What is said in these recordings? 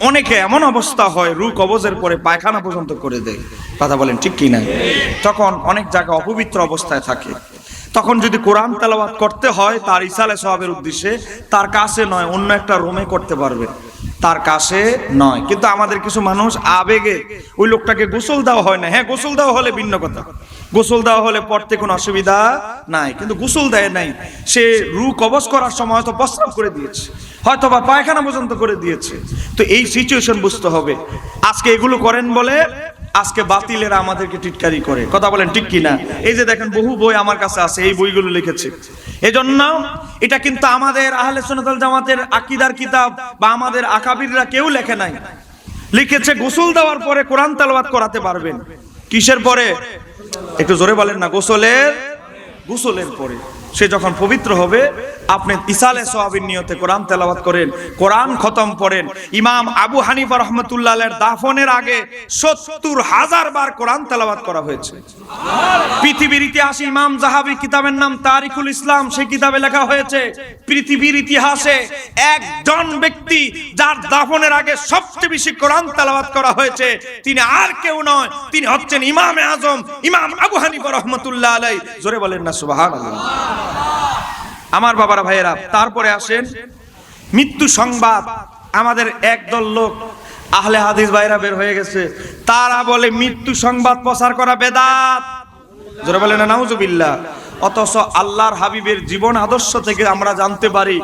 অনেকে এমন অবস্থা হয়, রু কবজের পরে পায়খানা পর্যন্ত করে দেয়। কথা বলেন, ঠিক কি না তখন অনেক জায়গায় অপবিত্র অবস্থায় থাকে। তখন যদি কোরআন তেলাওয়াত করতে হয়, তার ইসালে সবাবের উদ্দেশ্যে, তার কাছে নয়, অন্য একটা রুমে করতে পারবে। তার কাছে নয়। কিন্তু আমাদের কিছু মানুষ আবেগে ওই লোকটাকে গোসল দেওয়া হয় না। হ্যাঁ গোসল দেওয়া হলে ভিন্ন কথা। গোসল দেওয়া হলে পড়তে কোনো অসুবিধা নাই, কিন্তু গোসল দেয় নাই। সে রু কবজ করার সময় হয়তো প্রস্রাব করে দিয়েছে, হয়তো বা পায়খানা পর্যন্ত করে দিয়েছে। তো এই সিচুয়েশন বুঝতে হবে। আজকে এগুলো করেন বলে আজকে বাতিলেরা আমাদেরকে টিটকারি করে। কথা বলেন ঠিক কি না এই যে দেখেন বহু বই আমার কাছে আছে, এই বইগুলো লিখেছে। এজন্য এটা কিন্তু আমাদের আহলে সুন্নাতুল জামাতের আকীদার কিতাব বা আমাদের আকাবিররা কেউ লেখে নাই। লিখেছে, গোসল দেওয়ার পরে কোরআন তেলাওয়াত করাতে পারবেন। কিসের পরে? একটু জোরে বলেন না গোসলের গোসলের পরে সে যখন পবিত্র হবে আপনি ইসালে সোয়াবিন নিয়তে কোরআন তেলাওয়াত করেন, কোরআন খতম পড়েন। ইমাম আবু হানিফা রহমতুল্লাহ দাফনের আগে সত্তর হাজার বার কোরআন তেলাওয়াত করা হয়েছে। পৃথিবীর ইতিহাসে ইমাম জাহাবি কিতাবের নাম তারিকুল ইসলাম, সেই কিতাবে লেখা হয়েছে, পৃথিবীর ইতিহাসে একজন ব্যক্তি যার দাফনের আগে সবচেয়ে বেশি কোরআন তেলাওয়াত করা হয়েছে, তিনি আর কেউ নয়, তিনি হচ্ছেন ইমামে আজম, ইমাম আবু হানিফা রহমতুল্লাহ আলাই জোরে বলেন না, সুবহানাল্লাহ। আমার বাবারা ভাইয়েরা, তারপরে আসেন মৃত্যু সংবাদ। আমাদের একদল লোক, আহলে হাদিস ভাইরা বের হয়ে গেছে। তারা বলে, মৃত্যু সংবাদ প্রচার করা বেদাত। জোরে বলে না নাউজুবিল্লাহ। অথচ আল্লাহর হাবিবের জীবন আদর্শ থেকে আমরা জানতে পারি,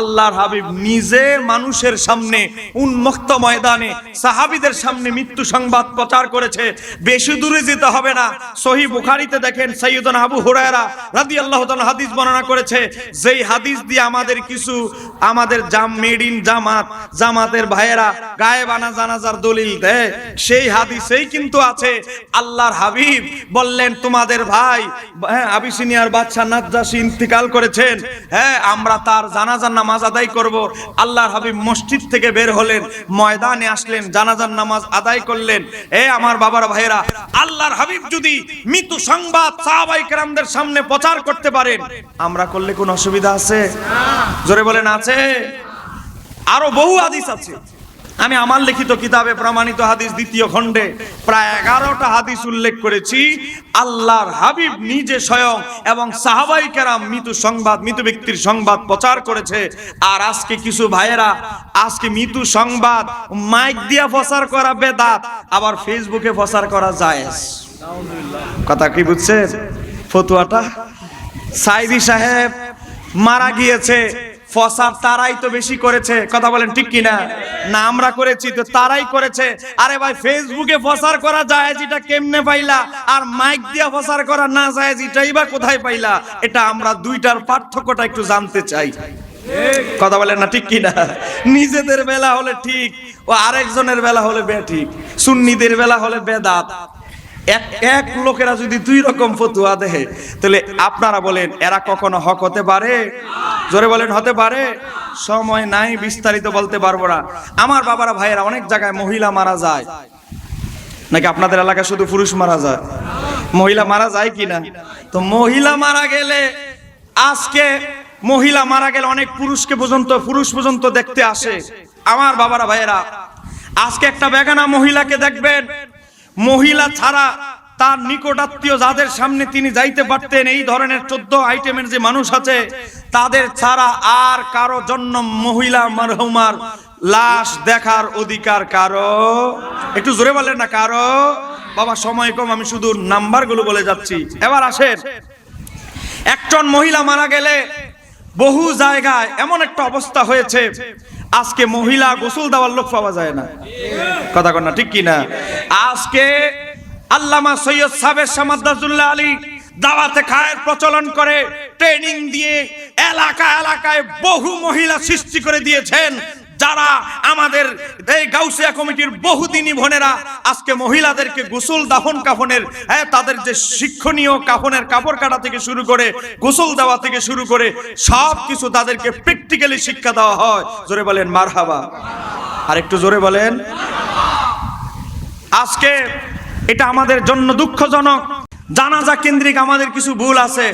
আল্লাহর হাবিব নিজে মানুষের সামনে উন্মুক্ত ময়দানে, সাহাবিদের সামনে মৃত্যু সংবাদ প্রচার করেছে। বেশি দূরে যেতে হবে না। সহি বুখারিতে দেখেন সৈয়দন আবু হুরায়রা রাদিয়াল্লাহু তাআলা হাদিস বর্ণনা করেছে, যেই হাদিস দিয়ে আমাদের কিছু, আমাদের জাম মেড ইন জামাত, জামাতের ভাইয়েরা গায়েবানা জানাজার দলিল দেয়, সেই হাদিসেই কিন্তু আছে। আল্লাহর হাবিব বললেন, তোমাদের ভাই হ্যাঁ আবিসিনিয়ার বাদশা নাজ্জাসী ইন্তিকাল করেছেন। হ্যাঁ আমরা তার জানাজার নামাজ আদায় করব। আল্লাহর হাবিব মসজিদ থেকে বের হলেন, ময়দানে আসলেন, জানাজার নামাজ আদায় করলেন। এ আমার বাবার ভাইয়েরা, আল্লাহর হাবিব যদি মৃত্যু সংবাদ সাহাবাই কেরামদের সামনে প্রচার করতে পারেন, আমরা করলে কোনো অসুবিধা আছে? জোরে বলেন, আছে? আরও বহু হাদিস আছে। আমি আমার লিখিত কিতাবে প্রমাণিত হাদিস দ্বিতীয় খণ্ডে প্রায় এগারোটা হাদিস উল্লেখ করেছি। আল্লাহর হাবিব নিজে স্বয়ং এবং সাহাবাই কেরাম মৃত্যু সংবাদ মৃত ব্যক্তির সংবাদ প্রচার করেছে। আর আজকে কিছু ভাইয়েরা, আজকে মৃত্যু সংবাদ মাইক দিয়া প্রচার করা বেদাত, আবার ফেসবুকে প্রচার করা যায় কথা কি বুঝছেন? ফতুয়াটা? সাইদি সাহেব মারা গিয়েছে। ফসার তারাই তো বেশি করেছে। কথা বলেন ঠিক কিনা? না, আমরা করেছি তো তারাই করেছে। আরে ভাই ফেসবুকে ফসার করা যায় যেটা কেমনে পাইলা? আর মাইক দিয়া ফসার করা না যায় যেটাই বা কোথায় পাইলা? এটা আমরা দুইটার পার্থক্যটা একটু জানতে চাই। কথা বলেন না ঠিক কিনা? নিজেদের বেলা হলে ঠিক, ও আরেকজনের বেলা হলে বে ঠিক। সুন্নিদের বেলা হলে বেদাত। এক এক লোকেরা যদি দুই রকম ফতুয়া দেয় তাহলে আপনারা বলেন, এরা কখনো হক হতে পারে? জোরে বলেন, হতে পারে? সময় নাই, বিস্তারিত বলতে পারব না। আমার বাবারা, ভাইয়েরা, অনেক জায়গায় মহিলা মারা যায়। নাকি আপনাদের এলাকায় শুধু পুরুষ মারা যায়? মহিলা মারা যায় কি না তো মহিলা মারা গেলে, আজকে মহিলা মারা গেলে অনেক পুরুষকে পর্যন্ত, পুরুষ পর্যন্ত দেখতে আসে। আমার বাবারা, ভাইয়েরা, আজকে একটা বেগানা মহিলাকে দেখবেন মহিলা ছাড়া তার নিকটাত্মীয় যাদের সামনে তিনি যাইতে পারতেন, এই ধরনের চোদ্দ আইটেমের যে মানুষ আছে, তাদের ছাড়া আর কারও জন্য মহিলা মারহুমার লাশ দেখার অধিকার কারও? একটু জোরে বলেন না কারও? বাবা, সময় কম, আমি শুধু নাম্বারগুলো বলে যাচ্ছি। এবার আসেন। একজন মহিলা মারা গেলে বহু জায়গায় এমন একটা অবস্থা হয়েছে আজকে মহিলা গোসল দেওয়ার লোক পাওয়া যায় না। কথা কন্যা না, ঠিক কি না আজকে আল্লামা সৈয়দ সাবের সামাদাজুল্লাহ আলী দাওয়াতে খায়ের প্রচলন করে ট্রেনিং দিয়ে এলাকা এলাকায় বহু মহিলা সৃষ্টি করে দিয়েছেন। যারা আমাদের এই গাউসিয়া কমিটির বহুদিনী বোনেরা আজকে মহিলাদেরকে গোসল দাফন কাফনের হ্যাঁ তাদের যে শিক্ষণীয় কাফনের কাপড় কাটা থেকে শুরু করে গোসল দেওয়া থেকে শুরু করে সব কিছু তাদেরকে প্র্যাকটিক্যালি শিক্ষা দেওয়া হয়। জোরে বলেন, মারহাবা। আর একটু জোরে বলেন। আজকে এটা আমাদের জন্য দুঃখজনক। জানাজা কেন্দ্রিক আমাদের কিছু ভুল আছে।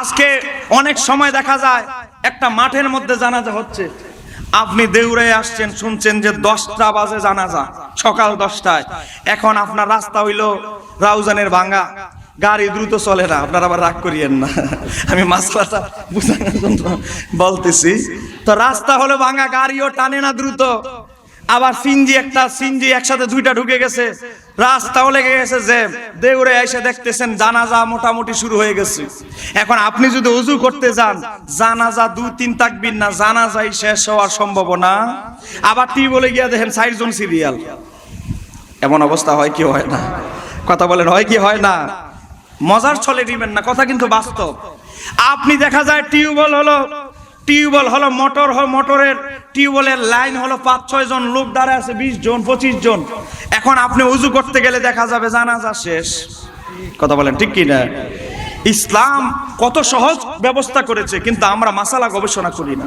আজকে অনেক সময় দেখা যায়, একটা মাঠের মধ্যে জানাজা হচ্ছে। আপনি দেউরে আসছেন, শুনছেন যে দশটা বাজে জানাজা, সকাল দশটায়। এখন আপনার রাস্তা হইল রাউজানের ভাঙ্গা। গাড়ি দ্রুত চলে না, আপনারা আবার রাগ করিয়েন না। আমি মাসলাটা বুঝানোর জন্য বলতেছি। তো রাস্তা হলো ভাঙ্গা, গাড়িও টানে না দ্রুত। আবার সিনজি একটা, সিনজি একসাথে দুইটা ঢুকে গেছে। রাস্তাও লেগে গেছে যে দেউরে এসে দেখতেছেন জানাজা মোটামুটি শুরু হয়ে গেছে। এখন আপনি যদি উজু করতে যান, জানাজা দুই, তিন তাকবির না, জানাজাই শেষ হওয়ার সম্ভাবনা। আবার টি বলে গিয়া দেখেন ষাট জন সিরিয়াল। এমন অবস্থা হয় কি হয় না? কথা বলেন, হয় কি হয় না? মজার ছলে দিবেন না, কথা কিন্তু বাস্তব। আপনি দেখা যায় টিউবওয়েল হলো টিউবওয়েল হলো মোটর মোটরের টিউবওয়েলের লাইন হলো পাঁচ, ছয় জন লোক দাঁড়ায় আছে, বিশ জন, পঁচিশ জন। এখন আপনি উজু করতে গেলে দেখা যাবে জানা যা শেষ। কথা বলেন, ঠিক কি না? ইসলাম কত সহজ ব্যবস্থা করেছে, কিন্তু আমরা মাসালা গবেষণা করি না।